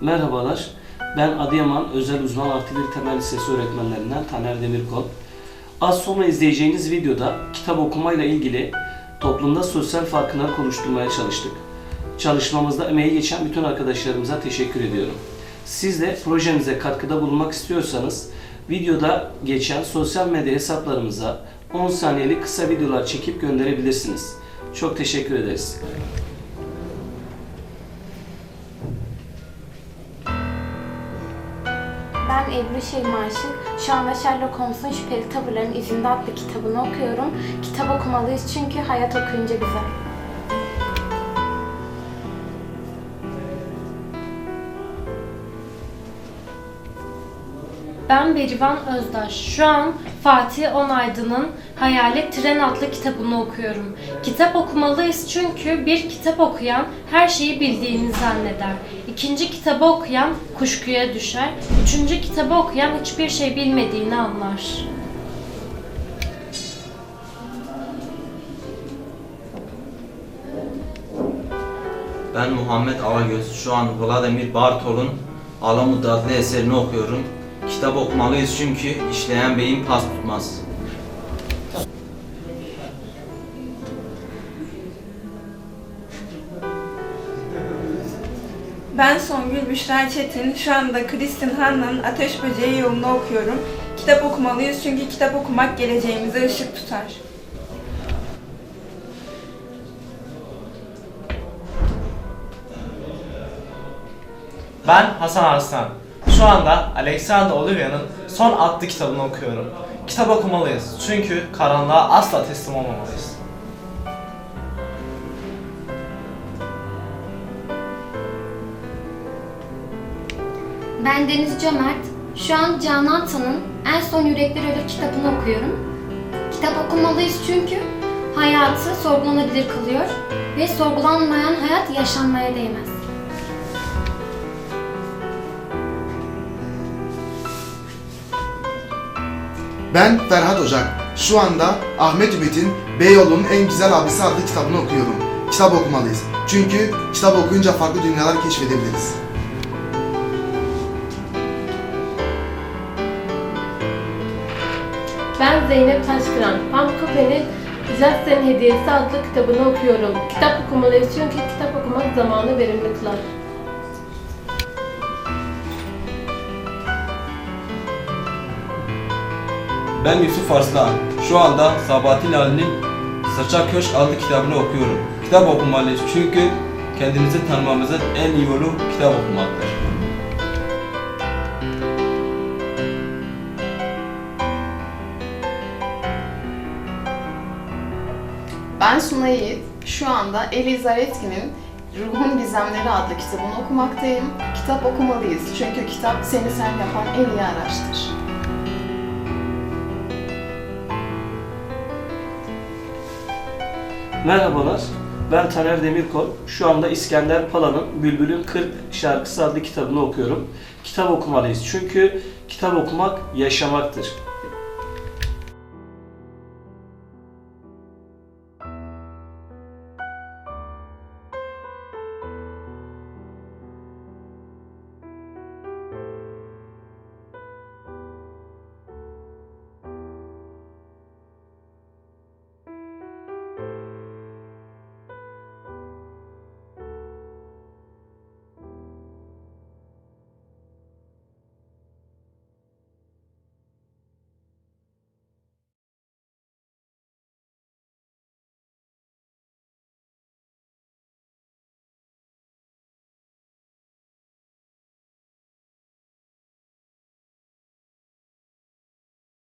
Merhabalar, ben Adıyaman Özel Uzman Artı Bir Temel Lisesi öğretmenlerinden Taner Demirkol. Az sonra izleyeceğiniz videoda kitap okumayla ilgili toplumda sosyal farkını konuşturmaya çalıştık. Çalışmamızda emeği geçen bütün arkadaşlarımıza teşekkür ediyorum. Siz de projemize katkıda bulunmak istiyorsanız videoda geçen sosyal medya hesaplarımıza 10 saniyelik kısa videolar çekip gönderebilirsiniz. Çok teşekkür ederiz. Ben Ebru Şeyma Aşık. Şu anda Sherlock Holmes'un Şüpheli Tavırların İzinde adlı kitabını okuyorum. Kitap okumalıyız çünkü hayat okuyunca güzel. Ben Berivan Özdaş. Şu an Fatih Onaydın'ın Hayalet Tren adlı kitabını okuyorum. Kitap okumalıyız çünkü bir kitap okuyan her şeyi bildiğini zanneder. İkinci kitabı okuyan kuşkuya düşer. Üçüncü kitabı okuyan hiçbir şey bilmediğini anlar. Ben Muhammed Alagöz. Şu an Vladimir Bartol'un Alamut adlı eserini okuyorum. Kitap okumalıyız çünkü işleyen beyin pas tutmaz. Ben Songül Büşra Çetin. Şu anda Kristin Hanna'nın Ateş Böceği yolunu okuyorum. Kitap okumalıyız çünkü kitap okumak geleceğimize ışık tutar. Ben Hasan Arslan. Şu anda Alexander Olivia'nın Son adlı kitabını okuyorum. Kitap okumalıyız çünkü karanlığa asla teslim olmamalıyız. Ben Deniz Cömert. Şu an Canan Atan'ın En Son Yürekler Ölür kitabını okuyorum. Kitap okumalıyız çünkü hayatı sorgulanabilir kılıyor ve sorgulanmayan hayat yaşanmaya değmez. Ben Ferhat Ocak. Şu anda Ahmet Ümit'in Beyoğlu'nun en güzel abisi adlı kitabını okuyorum. Kitap okumalıyız. Çünkü kitap okuyunca farklı dünyalar keşfedebiliriz. Ben Zeynep Taşkıran. Pamukopel'in Üniversitenin Hediyesi adlı kitabını okuyorum. Kitap okumalıyız çünkü kitap okumak zamanı verimli kılar. Ben Yusuf Arslan. Şu anda Sabahattin Ali'nin Sırça Köşk adlı kitabını okuyorum. Kitap okumalıyız çünkü kendimizi tanımamızın en iyi yolu kitap okumaktır. Ben Suna Yiğit. Şu anda Eliza Retkin'in Ruhun Gizemleri adlı kitabını okumaktayım. Kitap okumalıyız çünkü kitap seni sen yapan en iyi araçtır. Merhabalar, ben Taner Demirkol. Şu anda İskender Pala'nın Bülbül'ün 40 şarkısı adlı kitabını okuyorum. Kitap okumalıyız çünkü kitap okumak yaşamaktır.